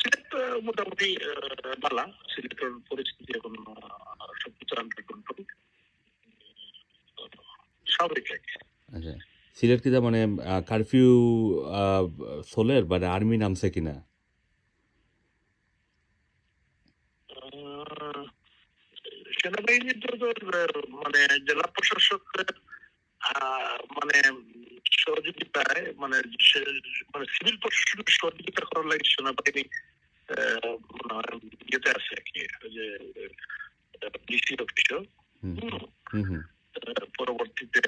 সিলেট মোটামুটি বালা। সিলেটের পরিস্থিতি এখন সবকিছু আন্ডার কন্ট্রোল স্বাভাবিক আর কি। আচ্ছা। সিলেট কিতা মানে কারফিউ সোলের মানে আর্মি নামছে কিনা? সেনাবাহিনীর তো মানে জেলা প্রশাসক মানে মানে সিভিল প্রশাসনের সহযোগিতা করার লাগে সেনাবাহিনী আহ, ইয়েতে আছে আর কি যে ডিসি অফিসও পরবর্তীতে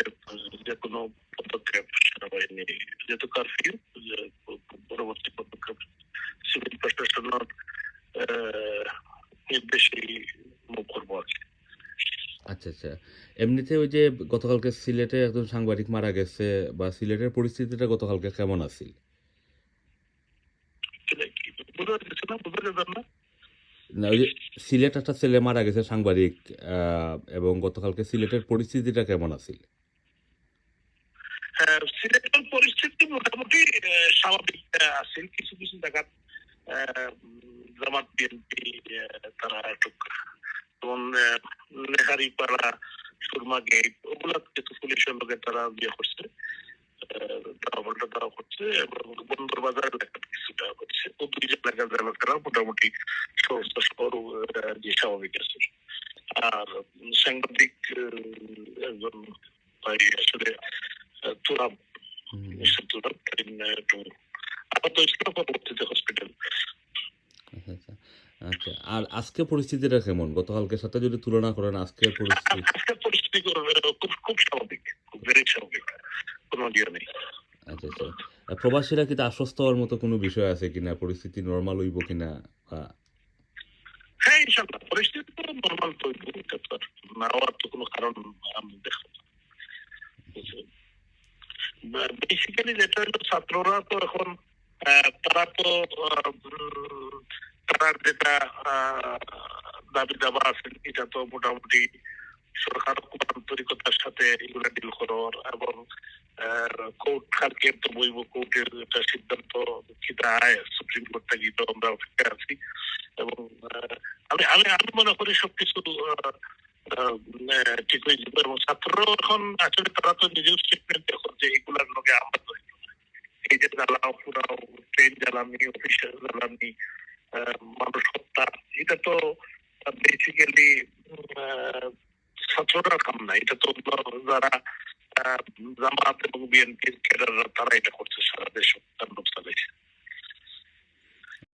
যে কোনো পদক্ষেপ সেনাবাহিনী যেহেতু কারফিউ যে পরবর্তী পদক্ষেপ সিভিল প্রশাসনের আহ, নির্দেশেই মুখ করব আর কি আচ্ছা আচ্ছা। এমনিতে ওই যে গতকালকে সিলেটে একজন সাংবাদিক মারা গেছে বা সিলেটের পরিস্থিতিটা গতকালকে কেমন আছিল? না ওই যে সিলেট একটা ছেলে মারা গেছে সাংবাদিক এবং গতকালকে সিলেটের পরিস্থিতিটা কেমন আছিল? হ্যাঁ, সিলেটের পরিস্থিতি মোটামুটি স্বাভাবিক আহ, আছে কিছু কিছু জায়গা জামাত বিএনপি তারা একটু যেমন আহ, নেহারি পাড়া সুরমা গেট ওগুলা কিছু পুলিশের লোকে তারা বিয়ে করছে দাওয়ালটা দেওয়া করছে এবং বন্দর বাজার এলাকা কিছুটা করছে ও দুই এলাকার এলাকারা মোটামুটি সমস্ত শহর যে স্বাভাবিক আছে। আর সাংবাদিক একজন ভাই আসলে হুম, মিস্টার তিনি, একটু আপাতত পরবর্তীতে হসপিটাল আচ্ছা আর আজকে পরিস্থিতিটা কেমন? গতকালকের সাথে যদি তুলনা করেন আজকের পরিস্থিতি? আজকের পরিস্থিতি খুব খুব স্বাভাবিক খুব ভেরি স্বাভাবিক কোনো ইয়ে নেই। আচ্ছা আচ্ছা। প্রবাসীরা কি আশ্বস্ত হওয়ার মতো কোনো বিষয় আছে কিনা? পরিস্থিতি নর্মাল হইব কিনা? বা হ্যাঁ ইনশাল্লাহ পরিস্থিতি তো নর্মাল তো না হওয়ার তো কোনো কারণ আমি বেসিক্যালি যেটা হলো ছাত্ররা তো এখন তারা তো তারা যেটা দাবি দাবা আছে, এটা তো মোটামুটি সরকার আন্তরিকতার সাথে এগুলা ডিল করার এবং কোর্ট তো বইব, কোর্টের একটা সিদ্ধান্ত আয় সুপ্রিম কোর্ট থেকে তো আমরা অপেক্ষা আছি, এবং আমি আমি আমি মনে করি সবকিছু ঠিক হয়ে যাবে, এবং ছাত্ররাও এখন আসলে তারা তো নিজেও স্টেটমেন্ট এখন যে এগুলার লগে আমরা। এই যে জ্বালাও ট্রেন জ্বালানি অফিসের জ্বালানি মানুষ হত্যা এটা তো বেসিক্যালি ছাত্ররা কাম না। এটা তো যারা জামাত এবং বিএনপির ক্যাডাররা তারা এটা করছে সারা দেশ